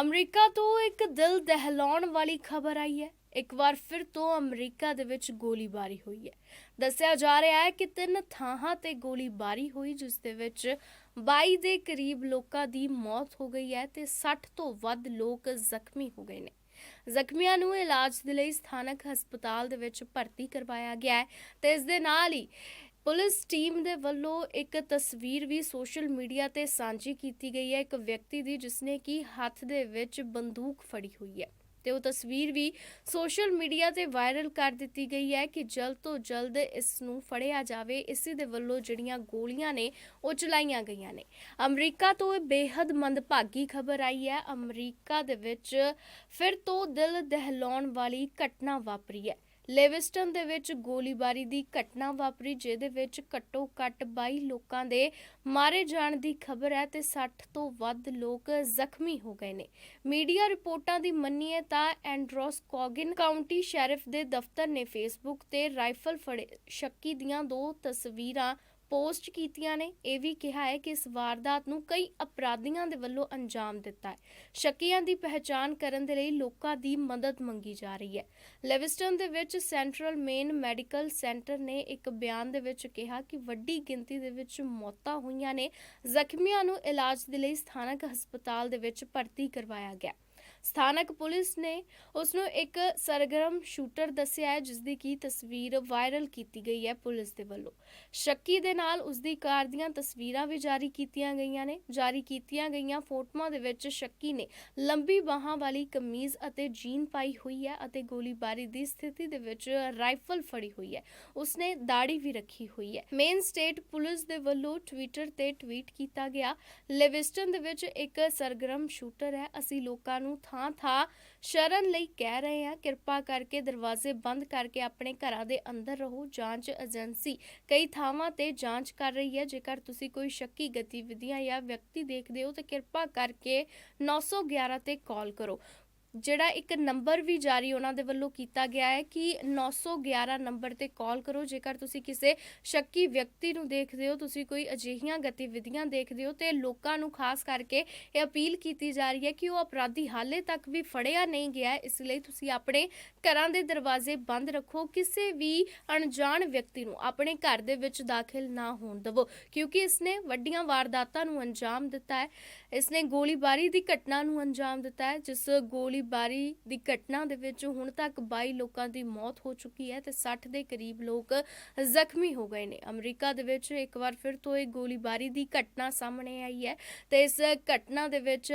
America ਤੋਂ ਇੱਕ ਦਿਲ ਦਹਿਲਾਉਣ ਵਾਲੀ ਖਬਰ ਆਈ ਹੈ। ਇੱਕ ਵਾਰ ਫਿਰ ਤੋਂ ਅਮਰੀਕਾ ਦੇ ਵਿੱਚ ਗੋਲੀਬਾਰੀ ਹੋਈ ਹੈ। ਦੱਸਿਆ ਜਾ ਰਿਹਾ ਹੈ ਕਿ ਤਿੰਨ ਥਾਵਾਂ ਤੇ ਗੋਲੀਬਾਰੀ ਹੋਈ, ਜਿਸ ਦੇ ਵਿੱਚ 22 ਦੇ ਕਰੀਬ ਲੋਕਾਂ ਦੀ ਮੌਤ ਹੋ ਗਈ ਹੈ ਤੇ 60 ਤੋਂ ਵੱਧ ਲੋਕ ਜ਼ਖਮੀ ਹੋ ਗਏ ਨੇ। ਜ਼ਖਮੀਆਂ ਨੂੰ ਇਲਾਜ ਦੇ ਲਈ ਸਥਾਨਕ ਹਸਪਤਾਲ ਦੇ ਵਿੱਚ ਭਰਤੀ ਕਰਵਾਇਆ ਗਿਆ ਹੈ ਤੇ ਇਸ ਦੇ ਨਾਲ ਹੀ ਪੁਲਿਸ ਟੀਮ ਦੇ ਵੱਲੋਂ ਇੱਕ ਤਸਵੀਰ ਵੀ ਸੋਸ਼ਲ ਮੀਡੀਆ ਤੇ ਸਾਂਝੀ ਕੀਤੀ ਗਈ ਹੈ, ਇੱਕ ਵਿਅਕਤੀ ਦੀ ਜਿਸਨੇ ਕਿ ਹੱਥ ਦੇ ਵਿੱਚ ਬੰਦੂਕ ਫੜੀ ਹੋਈ ਹੈ। ਤੇ ਉਹ ਤਸਵੀਰ ਵੀ ਸੋਸ਼ਲ ਮੀਡੀਆ ਤੇ ਵਾਇਰਲ ਕਰ ਦਿੱਤੀ ਗਈ ਹੈ ਕਿ ਜਲਦ ਤੋਂ ਜਲਦ ਇਸ ਨੂੰ ਫੜਿਆ ਜਾਵੇ। ਇਸੇ ਦੇ ਵੱਲੋਂ ਜਿਹੜੀਆਂ ਗੋਲੀਆਂ ਨੇ, ਉਹ ਚਲਾਈਆਂ ਗਈਆਂ ਨੇ। ਅਮਰੀਕਾ ਤੋਂ ਇਹ ਬੇहद ਮੰਦਭਾਗੀ ਖਬਰ ਆਈ ਹੈ। ਅਮਰੀਕਾ ਦੇ ਵਿੱਚ ਫਿਰ ਤੋਂ ਦਿਲ ਦਹਿਲਾਉਣ ਵਾਲੀ ਘਟਨਾ ਵਾਪਰੀ ਹੈ। ਲੇਵਿਸਟਨ ਦੇ ਵਿੱਚ ਗੋਲੀਬਾਰੀ ਦੀ ਘਟਨਾ ਵਾਪਰੀ, ਜਿਹਦੇ ਵਿੱਚ ਘੱਟੋ ਘੱਟ 22 ਲੋਕਾਂ ਦੇ ਮਾਰੇ ਜਾਣ ਦੀ ਖਬਰ ਹੈ ਤੇ 60 ਤੋਂ ਵੱਧ ਲੋਕ ਜ਼ਖਮੀ ਹੋ ਗਏ ਨੇ। ਮੀਡੀਆ ਰਿਪੋਰਟਾਂ ਦੀ ਮੰਨੀਏ ਤਾਂ ਐਂਡਰੋਸ ਕੋਗਿਨ ਕਾਉਂਟੀ ਸ਼ੈਰਿਫ ਦੇ ਦਫ਼ਤਰ ਨੇ ਫੇਸਬੁੱਕ ਤੇ ਰਾਈਫਲ ਫੜੇ ਸ਼ੱਕੀ ਦੀਆਂ ਦੋ ਤਸਵੀਰਾਂ ਪੋਸਟ ਕੀਤੀਆਂ ਨੇ, ਇਹ ਵੀ ਕਿਹਾ ਹੈ ਕਿ ਇਸ ਵਾਰਦਾਤ ਨੂੰ ਕਈ ਅਪਰਾਧੀਆਂ ਦੇ ਵੱਲੋਂ ਅੰਜਾਮ ਦਿੱਤਾ ਹੈ। ਸ਼ੱਕੀਆਂ ਦੀ ਪਹਿਚਾਣ ਕਰਨ ਦੇ ਲਈ ਲੋਕਾਂ ਦੀ ਮਦਦ ਮੰਗੀ ਜਾ ਰਹੀ ਹੈ। ਲੈਵਿਸਟਨ ਦੇ ਵਿੱਚ ਸੈਂਟਰਲ ਮੇਨ ਮੈਡੀਕਲ ਸੈਂਟਰ ਨੇ ਇੱਕ ਬਿਆਨ ਦੇ ਵਿੱਚ ਕਿਹਾ ਕਿ ਵੱਡੀ ਗਿਣਤੀ ਦੇ ਵਿੱਚ ਮੌਤਾਂ ਹੋਈਆਂ ਨੇ। ਜ਼ਖਮੀਆਂ ਨੂੰ ਇਲਾਜ ਦੇ ਲਈ ਸਥਾਨਕ ਹਸਪਤਾਲ ਦੇ ਵਿੱਚ ਭਰਤੀ ਕਰਵਾਇਆ ਗਿਆ। ਸਥਾਨਕ ਪੁਲਿਸ ਨੇ ਉਸ ਨੂੰ ਇੱਕ ਸਰਗਰਮ ਸ਼ੂਟਰ ਦੱਸਿਆ ਹੈ ਜਿਸ ਦੀ ਕੀ ਤਸਵੀਰ ਵਾਇਰਲ ਕੀਤੀ ਗਈ ਹੈ ਪੁਲਿਸ ਦੇ ਵੱਲੋਂ। ਸ਼ੱਕੀ ਦੇ ਨਾਲ ਉਸ ਦੀ ਕਾਰ ਦੀਆਂ ਤਸਵੀਰਾਂ ਵੀ ਜਾਰੀ ਕੀਤੀਆਂ ਗਈਆਂ ਨੇ। ਜਾਰੀ ਕੀਤੀਆਂ ਗਈਆਂ ਫੋਟੋਆਂ ਦੇ ਵਿੱਚ ਸ਼ੱਕੀ ਨੇ ਲੰਬੀ ਬਾਹਾਂ ਵਾਲੀ ਕਮੀਜ਼ ਅਤੇ ਜੀਨ ਪਾਈ ਹੋਈ ਹੈ ਅਤੇ ਗੋਲੀਬਾਰੀ ਦੀ ਸਥਿਤੀ ਦੇ ਵਿੱਚ ਰਾਈਫਲ ਫੜੀ ਹੋਈ ਹੈ। ਉਸਨੇ ਦਾੜੀ ਵੀ ਰੱਖੀ ਹੋਈ ਹੈ। ਮੇਨ ਸਟੇਟ ਪੁਲਿਸ ਦੇ ਵੱਲੋਂ ਟਵਿੱਟਰ ਤੇ ਟਵੀਟ ਕੀਤਾ ਗਿਆ ਲਿਵਿਸਟਨ ਦੇ ਵਿੱਚ ਇੱਕ ਸਰਗਰਮ ਸ਼ੂਟਰ ਹੈ। ਅਸੀਂ ਲੋਕਾਂ ਨੂੰ ਥਾਂ ਥਾਂ ਸ਼ਰਨ ਲਈ ਕਹਿ ਰਹੇ ਹਾਂ ਕਿਰਪਾ ਕਰਕੇ ਦਰਵਾਜ਼ੇ ਬੰਦ ਕਰਕੇ ਆਪਣੇ ਘਰਾਂ ਦੇ ਅੰਦਰ ਰਹੋ, ਜਾਂਚ ਏਜੰਸੀ ਕਈ ਥਾਵਾਂ ਤੇ ਜਾਂਚ ਕਰ ਰਹੀ ਹੈ। ਜੇਕਰ ਤੁਸੀਂ ਕੋਈ ਸ਼ੱਕੀ ਗਤੀਵਿਧੀਆਂ ਜਾਂ ਵਿਅਕਤੀ ਦੇਖਦੇ ਹੋ, ਤਾਂ ਕਿਰਪਾ ਕਰਕੇ 911 ਤੇ ਕਾਲ ਕਰੋ। ਜਿਹੜਾ ਇੱਕ ਨੰਬਰ ਵੀ ਜਾਰੀ ਉਹਨਾਂ ਦੇ ਵੱਲੋਂ ਕੀਤਾ ਗਿਆ ਹੈ ਕਿ 911 ਨੰਬਰ ਤੇ ਕਾਲ ਕਰੋ। ਜੇਕਰ ਤੁਸੀਂ ਕਿਸੇ ਸ਼ੱਕੀ ਵਿਅਕਤੀ ਨੂੰ ਦੇਖਦੇ ਹੋ, ਤੁਸੀਂ ਕੋਈ ਅਜਿਹੀਆਂ ਗਤੀਵਿਧੀਆਂ ਦੇਖਦੇ ਹੋ ਤੇ ਲੋਕਾਂ ਨੂੰ ਖਾਸ ਕਰਕੇ ਇਹ ਅਪੀਲ ਕੀਤੀ ਜਾ ਰਹੀ ਹੈ ਕਿ ਉਹ ਅਪਰਾਧੀ ਹਾਲੇ ਤੱਕ ਵੀ ਫੜਿਆ ਨਹੀਂ ਗਿਆ ਇਸ ਲਈ ਤੁਸੀਂ ਆਪਣੇ ਘਰਾਂ ਦੇ ਦਰਵਾਜ਼ੇ ਬੰਦ ਰੱਖੋ। ਕਿਸੇ ਵੀ ਅਣਜਾਣ ਵਿਅਕਤੀ ਨੂੰ ਆਪਣੇ ਘਰ ਦੇ ਵਿੱਚ ਦਾਖਲ ਨਾ ਹੋਣ ਦਿਵੋ, ਕਿਉਂਕਿ ਇਸਨੇ ਵੱਡੀਆਂ ਵਾਰਦਾਤਾਂ ਨੂੰ ਅੰਜਾਮ ਦਿੱਤਾ ਹੈ। ਇਸ ਨੇ ਗੋਲੀਬਾਰੀ ਦੀ ਘਟਨਾ ਨੂੰ ਅੰਜਾਮ ਦਿੱਤਾ ਹੈ, ਜਿਸ ਗੋਲੀ ਗੋਲੀਬਾਰੀ ਦੀ ਘਟਨਾ ਦੇ ਵਿੱਚ ਹੁਣ ਤੱਕ 22 ਲੋਕਾਂ ਦੀ ਮੌਤ ਹੋ ਚੁੱਕੀ ਹੈ ਤੇ 60 ਦੇ ਕਰੀਬ ਲੋਕ ਜ਼ਖਮੀ ਹੋ ਗਏ ਨੇ। ਅਮਰੀਕਾ ਦੇ ਵਿੱਚ ਇੱਕ ਵਾਰ ਫਿਰ ਤੋਂ ਇਹ ਗੋਲੀਬਾਰੀ ਦੀ ਘਟਨਾ ਸਾਹਮਣੇ ਆਈ ਹੈ ਤੇ ਇਸ ਘਟਨਾ ਦੇ ਵਿੱਚ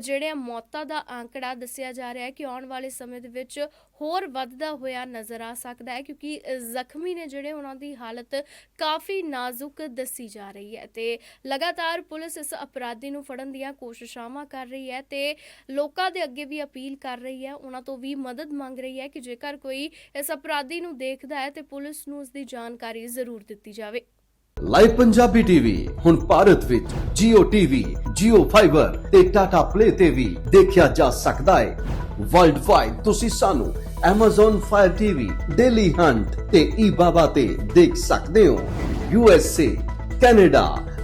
ਜਿਹੜੇ ਮੌਤਾਂ ਦਾ ਆંકੜਾ ਦੱਸਿਆ ਜਾ ਰਿਹਾ ਹੈ ਕਿ ਆਉਣ ਵਾਲੇ ਸਮੇਂ ਦੇ ਵਿੱਚ ਹੋਰ ਵੱਧਦਾ ਹੋਇਆ ਨਜ਼ਰ ਆ ਸਕਦਾ ਹੈ ਕਿਉਂਕਿ ਜ਼ਖਮੀ ਨੇ ਜਿਹੜੇ ਉਹਨਾਂ ਦੀ ਹਾਲਤ ਕਾਫੀ ਨਾਜ਼ੁਕ ਦੱਸੀ ਜਾ ਰਹੀ ਹੈ ਤੇ ਲਗਾਤਾਰ ਪੁਲਿਸ ਇਸ ਅਪਰਾਧੀ ਨੂੰ ਫੜਨ ਦੀਆਂ ਕੋਸ਼ਿਸ਼ਾਂ ਕਰ ਰਹੀ ਹੈ ਤੇ ਲੋਕਾਂ ਦੇ ਅੱਗੇ ਵੀ ਅਪੀਲ ਕਰ ਰਹੀ ਹੈ ਉਹਨਾਂ ਤੋਂ ਵੀ ਮਦਦ ਮੰਗ ਰਹੀ ਹੈ ਕਿ ਜੇਕਰ ਕੋਈ ਇਸ ਅਪਰਾਧੀ ਨੂੰ ਦੇਖਦਾ ਹੈ ਤੇ ਪੁਲਿਸ ਨੂੰ ਉਸ ਦੀ ਜਾਣਕਾਰੀ ਜ਼ਰੂਰ ਦਿੱਤੀ ਜਾਵੇ। ਲਾਈਵ ਪੰਜਾਬੀ ਟੀਵੀ ਹੁਣ ਭਾਰਤ ਵਿੱਚ Jio TV, Jio Fiber ਤੇ Tata Play ਤੇ ਵੀ ਦੇਖਿਆ ਜਾ ਸਕਦਾ ਹੈ। ਵਰਲਡ ਵਾਈਡ ਤੁਸੀਂ ਸਾਨੂੰ Amazon Fire TV, Daily Hunt ਤੇ eBaba ਤੇ ਦੇਖ ਸਕਦੇ ਹੋ। USA, Canada,